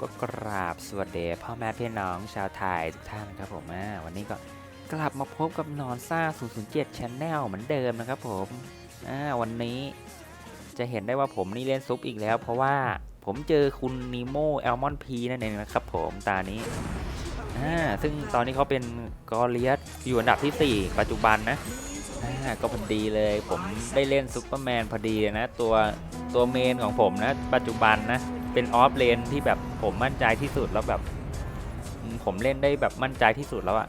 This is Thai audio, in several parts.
ก็กราบสวัสดีพ่อแม่พี่น้องชาวไทยทุกท่านนะครับผมวันนี้ก็กลับมาพบกับนอนซ่า 007 Channel เหมือนเดิมนะครับผมวันนี้จะเห็นได้ว่าผมนี่เล่นซุปอีกแล้ว เพราะว่าผมเจอคุณนีโมแอลมอนพีนั่นเองนะครับผมตานี้ ซึ่งตอนนี้เขาเป็นกอเลียสอยู่อันดับที่ 4 ปัจจุบันนะก็พอดีเลย ผมได้เล่นซุปเปอร์แมนพอดีเลยนะ ตัวตัวเมนของผมนะ ปัจจุบันนะ เป็นออฟเลนที่แบบผมมั่นใจที่สุดแล้วแบบอืมผมเล่นได้แบบมั่นใจที่สุดแล้วอะ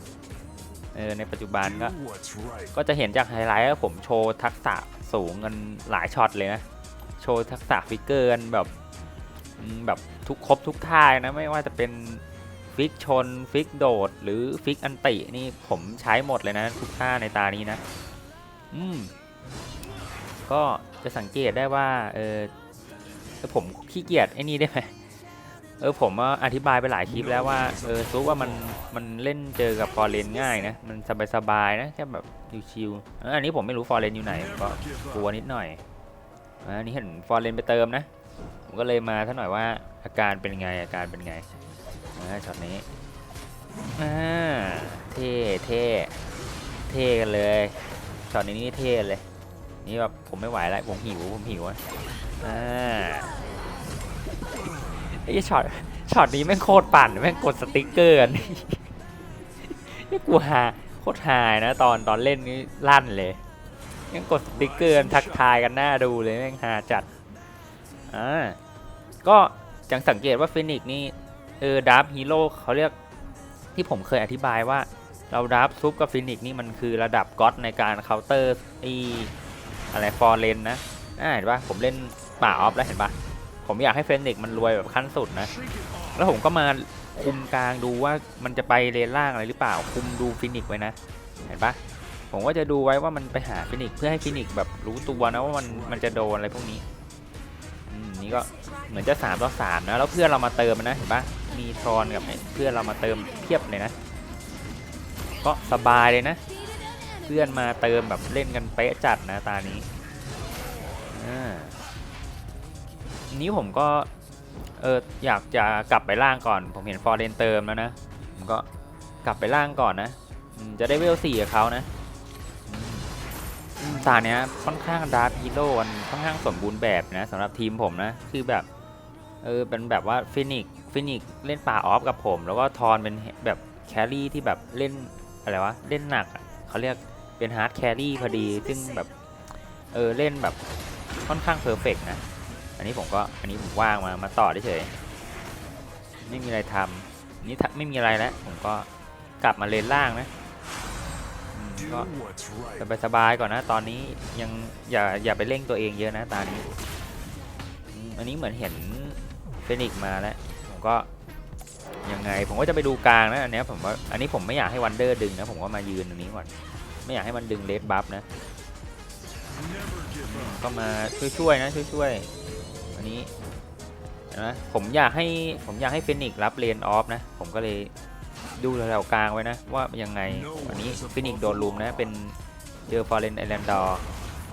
เออในปัจจุบันก็ What's right? ก็จะเห็นจากไฮไลท์ว่าผมโชว์ทักษะสูงกันหลายช็อตเลยนะโชว์ทักษะฟิกเกอร์กันแบบอืมแบบทุกครบทุกท่านะไม่ว่าจะเป็นฟิกชนฟิกโดด หรือฟิกอันตินี่ผมใช้หมดเลยนะ ทุกท่าในตานี้นะ อืมก็จะสังเกตได้ว่าเออ เออผมขี้เกียจไอ้นี่ได้ไหมเออผมว่าอธิบายไปหลายคลิปแล้วว่าเออซุกว่ามันมันเล่นเจอกับฟอร์เรนง่ายนะมันสบายสบายๆนะแค่แบบชิวๆเอออันนี้ผมไม่รู้ฟอร์เรนอยู่ไหนผมก็ Never give กลัว up. นิดหน่อยอ่าอันนี้เห็นฟอร์เรนไปเติมนะผมก็เลยมาท่าหน่อยว่าอาการเป็นไงอาการเป็นไงอ่าช็อตนี้อ่าเท่เท่เท่กันเลยช็อตนี้นี่เท่เลยนี่แบบผมไม่ไหวแล้วผมหิวผมหิวอะ อ่าไอ้ช็อตช็อตนี้แม่งโคตรปั่นแม่งกดสติ๊กเกอร์นี่นี่กูหาโคตรหายนะ ตอนตอนเล่นนี่ลั่นเลย ยังกดสติ๊กเกอร์ทักทายกันหน้าดูเลยแม่งหาจัดอ่าก็จังสังเกตว่าฟินิกนี่เออดับฮีโร่เขาเรียกที่ผมเคยอธิบายว่าเราดับซุปกับฟินิกนี่มันคือระดับก็อตในการเคาน์เตอร์ไออะไรฟอร์เรนนะอ่าเห็นปะผมเล่น ป่าออฟแล้วเห็นปะผมอยากให้เฟนิกมันรวยแบบขั้นสุดนะ แล้วผมก็มาคุมกลางดูว่ามันจะไปเลนล่างอะไรหรือเปล่า คุมดูฟินิกซ์ไว้นะ เห็นปะผมก็จะดูไว้ว่ามันไปหาฟินิกซ์เพื่อให้ฟินิกซ์แบบรู้ตัวนะว่ามันมันจะโดนอะไรพวกนี้อืมนี่ก็เหมือนจะสามต่อสามนะ แล้วเพื่อนเรามาเติมนะเห็นปะมีทรอนกับเพื่อนเรามาเติมเพียบเลยนะ ก็สบายเลยนะ เพื่อนมาเติมแบบเล่นกันเป๊ะจัดนะตานี้อ่า นนี้ผมก็ เอออยากจะกลับไปล่างก่อน ผมเห็นฟอร์เรนเติมแล้วนะ ผมก็กลับไปล่างก่อนนะ จะได้เวลสี่กับเขานะตาเนี้ยค่อนข้างดาร์ฮีโร่มันค่อนข้างสมบูรณ์แบบนะสำหรับทีมผมนะ คือแบบ เออเป็นแบบว่าฟินิกฟินิกเล่นป่าออฟกับผม แล้วก็ทอนเป็นแบบแครี่ที่แบบเล่นอะไรวะเล่นหนักเขาเรียกเป็นฮาร์ดแครี่พอดี ซึ่งแบบ เออเล่นแบบค่อนข้างเพอร์เฟกนะ อันนี้ผมก็อันนี้ผมว่างมามาต่อเฉยไม่มีอะไรทำนี่ไม่มีอะไรแล้วผมก็กลับมาเลนล่างนะก็สบายๆก่อนนะตอนนี้ยังอย่าอย่าไปเร่งตัวเองเยอะนะตอนนี้อันนี้เหมือนเห็นเฟนิกมาแล้วผมก็ยังไงผมก็จะไปดูกลางนะอันนี้ผมว่าอันนี้ผมไม่อยากให้วันเดอร์ดึงนะผมก็มายืนตรงนี้ก่อนไม่อยากให้มันดึงเลดบัฟนะก็มาช่วยๆนะช่วยๆ อันนี้เห็นไหมผมอยากให้ผมอยากให้เฟนิกซ์รับเลนออฟนะ ผมก็เลยดูแถวกลางไว้นะ ว่ายังไงอันนี้เฟนิกซ์โดนลุมนะเป็นเจอฟอร์เรนไอแลนดอร์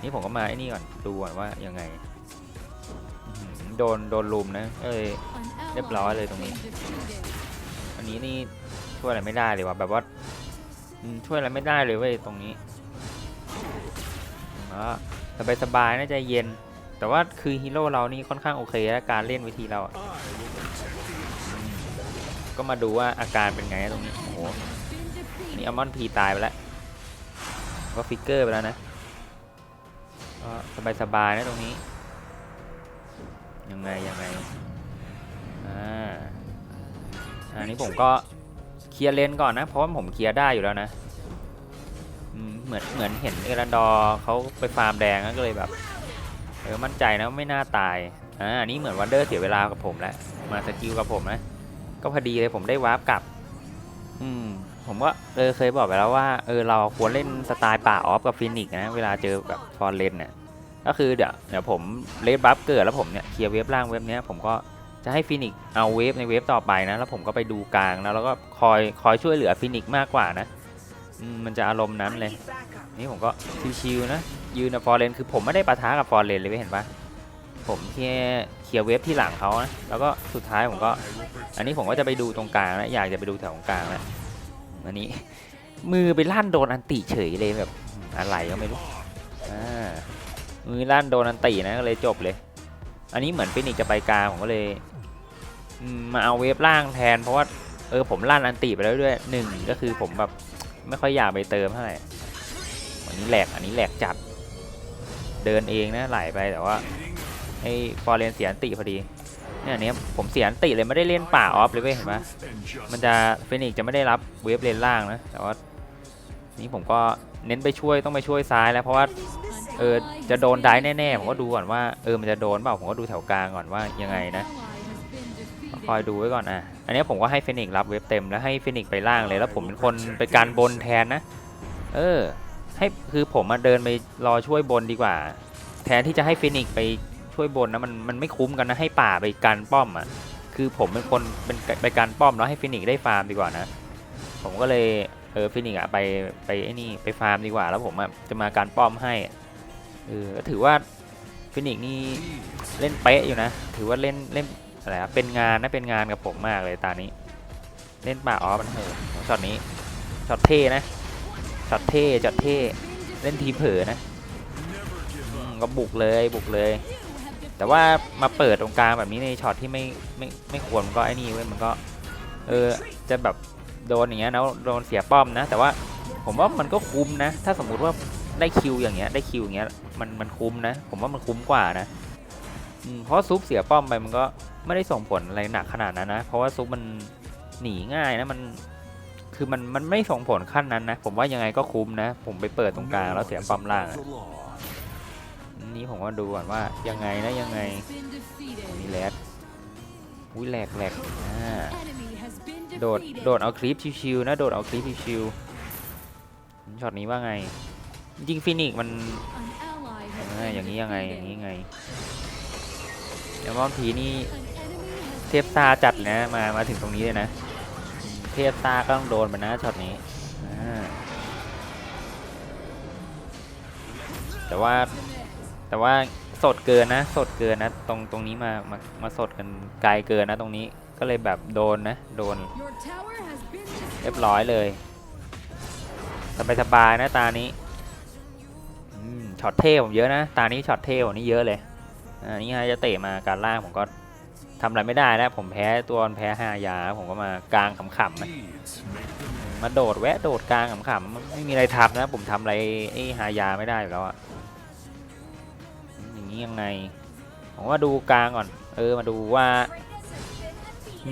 นี่ผมก็มาไอ้นี่ก่อนดูก่อนว่ายังไงโดนโดนลุมนะเอ้ยเรียบร้อยเลยตรงนี้ อันนี้นี่ช่วยอะไรไม่ได้เลยว่ะแบบว่าช่วยอะไรไม่ได้เลยเว้ยตรงนี้สบายสบายๆน่าจะเย็น แต่ว่าคือฮีโร่เรานี่ค่อนข้างโอเคแล้วการเล่นวิธีเราอะก็มาดูว่าอาการเป็นไงตรงนี้ โอ้โห นี่อัลมอนพีตายไปแล้ว ก็ฟิกเกอร์ไปแล้วนะก็สบายสบายๆนะตรงนี้ ยังไง ยังไง อ่า อันนี้ผมก็เคลียร์เลนก่อนนะ เพราะว่าผมเคลียร์ได้อยู่แล้วนะ เหมือนเหมือนเห็นเอรันดอเขาไปฟาร์มแดงก็เลยแบบ เออมั่นใจนะไม่น่าตายอ่าอันนี้เหมือนวันเดอร์เสียเวลากับผมแล้วมาสกิลกับผมนะก็พอดีเลยผมได้วาร์ปกลับ อืมผมก็เออเคยบอกไปแล้วว่าเออเราควรเล่นสไตล์ป่าออฟกับฟินิกนะเวลาเจอแบบฟอร์เรนเนี่ยก็คือเดี๋ยวเดี๋ยวผมเลดบัฟเกิดแล้วผมเนี่ยเคลียร์เวฟล่างเวฟเนี้ยผมก็จะให้ฟินิกเอาเวฟในเวฟต่อไปนะแล้วผมก็ไปดูกลางนะแล้วก็คอยคอยช่วยเหลือฟินิกมากกว่านะอืมมันจะอารมณ์นั้นเลย นี่ผมก็ชิวๆนะ ยืนกับฟอร์เรนคือผมไม่ได้ปะทะกับฟอร์เรนเลยไม่เห็นปะผมแค่เคลียร์เวฟที่หลังเขานะ แล้วก็สุดท้ายผมก็ อันนี้ผมก็จะไปดูตรงกลางนะอยากจะไปดูแถวตรงกลางนะอันนี้ มือไปลั่นโดนอันติเฉยเลยแบบอะไรก็ไม่รู้อ่ามือลั่นโดนอันตินะก็เลยจบเลย อันนี้เหมือนฟินิกจะไปกลางผมก็เลยมมาเอาเวฟล่างแทนเพราะว่าเออผมลั่นอันติไปแล้วด้วยหนึ่งก็คือผมแบบไม่ค่อยอยากไปเติมเท่าไหร่ อันนี้แหลกอันนี้แหลกจัด เดินเองนะไหลไปแต่ว่าไอ้ฟอร์เรนเสียอันติพอดีเนี่ยอันเนี้ยผมเสียอันติเลยไม่ได้เล่นป่าออฟเลยเว้ยเห็นปะ and just มันจะเฟนิกซ์จะไม่ได้รับเวฟเลนล่างนะแต่ว่านี่ผมก็เน้นไปช่วยต้องไปช่วยซ้ายแล้วเพราะว่าเออจะโดนได้แน่ๆผมก็ดูก่อนว่าเออมันจะโดนเปล่าผมก็ดูแถวกลางก่อนว่ายังไงนะคอยดูไว้ก่อนอะอันนี้ผมก็ให้เฟนิกซ์รับเวฟเต็มแล้วให้เฟนิกซ์ไปล่างเลยแล้วผมเป็นคนไปการบนแทนนะ เออ ให้คือผมมาเดินไปรอช่วยบนดีกว่า แทนที่จะให้ฟินิกไปช่วยบนนะมันมันไม่คุ้มกันนะให้ป่าไปการป้อมอะคือผมเป็นคนเป็นไปการป้อมแล้วให้ฟินิกได้ฟาร์มดีกว่านะ ผมก็เลยเออฟินิกซ์อะไปไปไอ้นี่ไปฟาร์มดีกว่า แล้วผมอะจะมาการป้อมให้เออก็ถือว่าฟินิกนี่เล่นเป๊ะอยู่นะ ถือว่าเล่นเล่นอะไรอะเป็นงานนะเป็นงานกับผมมากเลยตานี้ เล่นป่าออฟมันโหช็อตนี้ช็อตเท่นะ ช็อตเท่ช็อตเท่เล่นทีเผลอนะก็บุกเลยบุกเลย แต่ว่ามาเปิดตรงกลางแบบนี้ในช็อตที่ไม่ไม่ไม่ควรมันก็ไอ้นี่เว้ยมันก็ เออจะแบบโดนอย่างเงี้ยนะโดนเสียป้อมนะ แต่ว่าผมว่ามันก็คุ้มนะ ถ้าสมมุติว่าได้คิวอย่างเงี้ยได้คิวอย่างเงี้ยมันมันคุ้มนะ ผมว่ามันคุ้มกว่านะเพราะซุปเสียป้อมไปมันก็ไม่ได้ส่งผลอะไรหนักขนาดนั้นนะ เพราะว่าซุปมันหนีง่ายนะมัน คือมันมันไม่ส่งผลขั้นนั้นนะ ผมว่ายังไงก็คุ้มนะ ผมไปเปิดตรงกลางแล้วเสียป้อมล่างนี่ผมก็ดูก่อนว่ายังไงนะยังไงมีแรดอุ้ยแหลกแหลกอ่าโดดโดดเอาคลิปชิวๆนะโดดเอาคลิปชิวๆช็อตนี้ว่าไงจริงฟินิกมันอออย่างนี้ยังไงอย่างนี้ยังไงแล้วบางทีนี่เทพซาจัดนะมามาถึงตรงนี้เลยนะ เทพซาก็ต้องโดนไปนะช็อตนี้ แต่ว่าแต่ว่าสดเกินนะ สดเกินนะ ตรงตรงนี้มามามาสดกันไกลเกินนะตรงนี้ก็เลยแบบโดนนะ โดน เรียบร้อยเลยสบายสบายๆนะตานี้ช็อตเท่ผมเยอะนะ ตานี้ช็อตเท่ผมนี่เยอะเลย อันนี้ฮะจะเตะมาการล่างผมก็ ทำอะไรไม่ได้แล้ว ผมแพ้ตัวแพ้ห้ายา ผมก็มากลางขำๆนะมาโดดแวะโดดกลางขำๆไม่มีอะไรทำนะ ผมทำอะไรไอ้หายาไม่ได้อยู่แล้วอะอย่างนี้ยังไง ผมว่าดูกลางก่อน เออมาดูว่า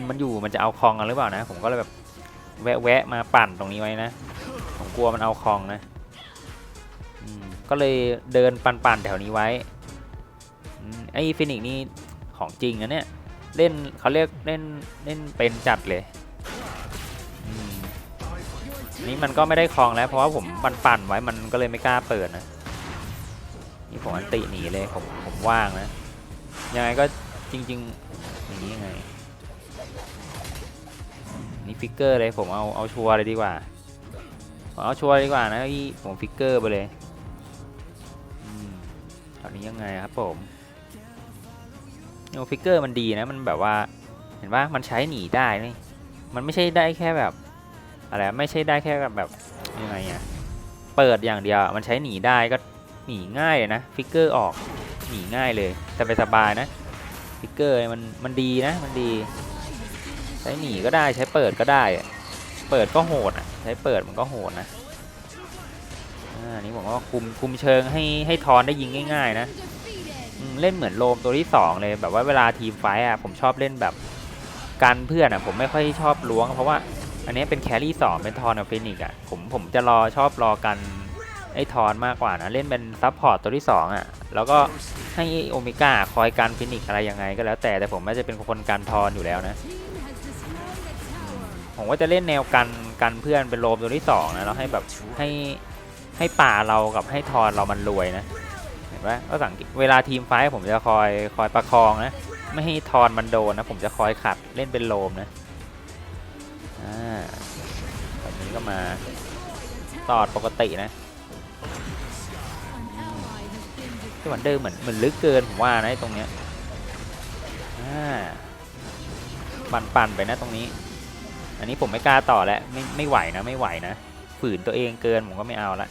มันอยู่มันจะเอาคลองกันหรือเปล่านะ ผมก็เลยแบบแวะแวะมาปั่นตรงนี้ไว้นะ ผมกลัวมันเอาคลองนะก็เลยเดินปั่นปั่นๆแถวนี้ไว้ไอ้ฟินิกนี่ของจริงนะเนี่ย เล่นเขาเรียกเล่นเล่นเป็นจัดเลยอืมนี่มันก็ไม่ได้คลองแล้ว เพราะว่าผมปั่นปั่นๆไว้มันก็เลยไม่กล้าเปิดนะนี่ผมอันติหนีเลยผมผมว่างนะยังไงก็จริงๆอย่างนี้ยังไงนี่ฟิกเกอร์เลยผมเอาเอาชัวร์เลยดีกว่าผมเอาชัวร์ดีกว่านะพี่ผมฟิกเกอร์ไปเลยอืมตอนนี้ยังไงครับผม โอฟิกเกอร์มันดีนะมันแบบว่าเห็นว่ามันใช้หนีได้นี่มันไม่ใช่ได้แค่แบบอะไรไม่ใช่ได้แค่แบบแบบยังไงอะเปิดอย่างเดียวมันใช้หนีได้ก็หนีง่ายเลยนะฟิกเกอร์ออกหนีง่ายเลยแต่ไปสบายนะฟิกเกอร์มันมันดีนะมันดี ใช้หนีก็ได้ใช้เปิดก็ได้ เปิดก็โหดอะใช้เปิดมันก็โหดนะอ่านี่ผมว่าคุมคุมเชิงให้ให้ทอนได้ยิงง่าย ๆ นะ เล่นเหมือนโลมตัวที่สองเลยแบบว่าเวลาทีมไฟอะผมชอบเล่นแบบกันเพื่อนอะผมไม่ค่อยชอบล้วง เพราะว่าอันนี้เป็นแครี่สองเป็นทอนกับฟินิกซ์อะผมผมจะรอชอบรอกันไอ้ทอนมากกว่านะเล่นเป็นซับพอร์ตตัวที่สองอะแล้วก็ให้โอเมก้าคอยกันฟินิกซ์อะไรยังไงก็แล้วแต่แต่ผมไม่จะเป็นคนกันทอนอยู่แล้วนะผมก็จะเล่นแนวกันกันเพื่อนเป็นโลมตัวที่สองนะแล้วให้แบบให้ให้ป่าเรากับให้ทอนเรามันรวยนะ เห็นปะก็สังเกตเวลาทีมไฟผมจะคอยคอยประคองนะ ไม่ให้ทอนมันโดนนะ ผมจะคอยขัดเล่นเป็นโลมนะอ่าแบบนี้ก็มาตอดปกตินะที่วันเดอร์เหมือนเหมือนลึกเกินผมว่านะตรงเนี้ยปั่นปั่นไปนะตรงนี้ อันนี้ผมไม่กล้าต่อแล้วไม่ไม่ไหวนะไม่ไหวนะฝืนตัวเองเกินผมก็ไม่เอาละ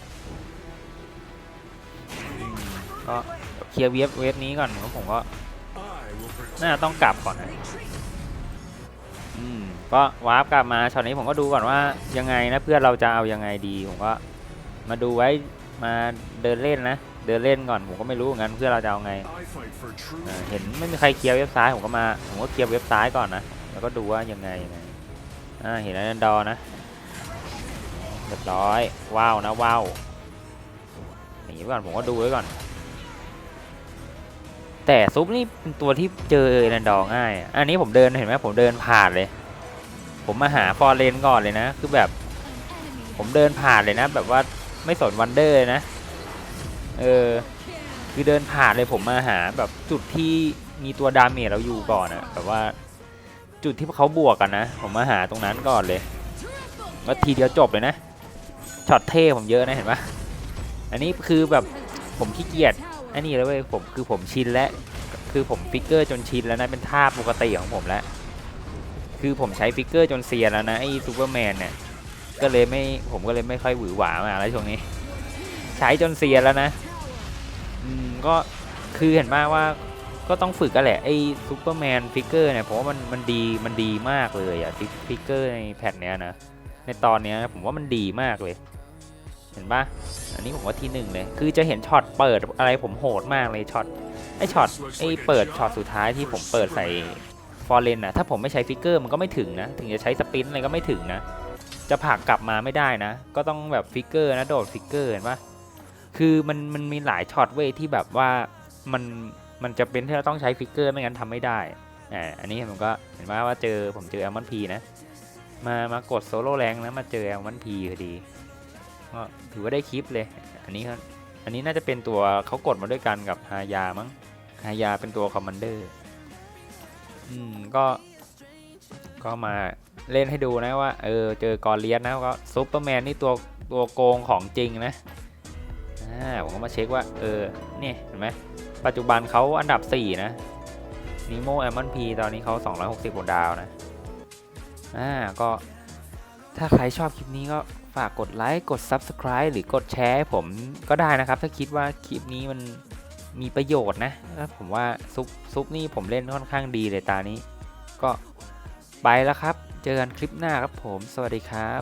ก็เคลียร์เวฟเวฟนี้ก่อนแล้วผมก็น่าจะต้องกลับก่อนนะอืมก็วาร์ปกลับมาช็อตนี้ผมก็ดูก่อนว่ายังไงนะเพื่อนเราจะเอายังไงดีผมก็มาดูไว้มาเดินเล่นนะเดินเล่นก่อนผมก็ไม่รู้เหมือนกันเพื่อนเราจะเอาไงเเห็นไม่มีใครเคลียร์เว็บซ้ายผมก็มาผมก็เคลียร์เว็บซ้ายก่อนนะแล้วก็ดูว่ายังไงยังไงอ่าเห็นแล้วดอนะเรียบร้อยว้าวนะว้าวอย่างนี้ก่อนผมก็ดูไว้ก่อน แต่ซุปนี่เป็นตัวที่เจอแอนดอร์ง่าย อันนี้ผมเดินเห็นไหมผมเดินผ่านเลย ผมมาหาฟอร์เรนก่อนเลยนะ คือแบบ ผมเดินผ่านเลยนะ แบบว่าไม่สนวันเดอร์เลยนะ เออ คือเดินผ่านเลยผมมาหาแบบจุดที่มีตัวดาเมจเราอยู่ก่อนอะแบบว่าจุดที่เขาบวกกันนะ ผมมาหาตรงนั้นก่อนเลยแล้วทีเดียวจบเลยนะช็อตเท่ผมเยอะนะเห็นปะอันนี้คือแบบผมขี้เกียจ อันนี้แล้วเว้ยผมคือผมชินแล้วคือผมฟิกเกอร์จนชินแล้วนะเป็นท่าปกติของผมแล้วคือผมใช้ฟิกเกอร์จนเซียนแล้วนะไอ้ซูเปอร์แมนเนี่ยก็เลยไม่ผมก็เลยไม่ค่อยหวือหวามาแล้วช่วงนี้ ใช้จนเซียนแล้วนะอืมก็คือเห็นมากว่าก็ต้องฝึกกันแหละไอ้ซูเปอร์แมนฟิกเกอร์เนี่ยผมว่ามันมันดีมันดีมากเลยอะฟิกเกอร์ในแพทเนี้ยนะในตอนเนี้ยผมว่ามันดีมากเลย เห็นปะอันนี้ผมว่าที่หนึ่งเลย คือจะเห็นช็อตเปิดอะไรผมโหดมากเลยช็อตไอช็อตไอเปิดช็อตสุดท้ายที่ผมเปิดใส่ฟอร์เรนนะถ้าผมไม่ใช้ฟิกเกอร์มันก็ไม่ถึงนะ ถึงจะใช้สปินอะไรก็ไม่ถึงนะ จะผักกลับมาไม่ได้นะ ก็ต้องแบบฟิกเกอร์นะโดดฟิกเกอร์เห็นปะคือมันมันมีหลายช็อตเว้ยที่แบบว่ามันมันจะเป็นที่เราต้องใช้ฟิกเกอร์ไม่งั้นทำไม่ได้อ่าอันนี้ผมก็เห็นว่าว่าเจอผมเจอแอลมอนพีนะ มามากดโซโล่แรงนะมาเจอแอลมอนพีพอดี ก็ถือว่าได้คลิปเลย อันนี้ครับอันนี้น่าจะเป็นตัวเขากดมาด้วยกันกับฮายามั้งฮายาเป็นตัวคอมมานเดอร์อืมก็ก็มาเล่นให้ดูนะว่า เออ เจอกอร์เลียสนะก็ซูเปอร์แมนนี่ตัวตัวโกงของจริงนะอ่าผมก็มาเช็คว่า เออเนี่ยเห็นไหมปัจจุบันเขาอันดับ 4 นะนิโมแอมอนพีตอนนี้เขา260กว่าดาวนะ อ่า ก็ถ้าใครชอบคลิปนี้ก็ ฝากกดไลค์กด Subscribe หรือกดแชร์ให้ผมก็ได้นะครับ ถ้าคิดว่าคลิปนี้มันมีประโยชน์นะแล้วผมว่าซุปซุปนี่ผมเล่นค่อนข้างดีเลยตานี้ ก็ไปแล้วครับ เจอกันคลิปหน้าครับผม สวัสดีครับ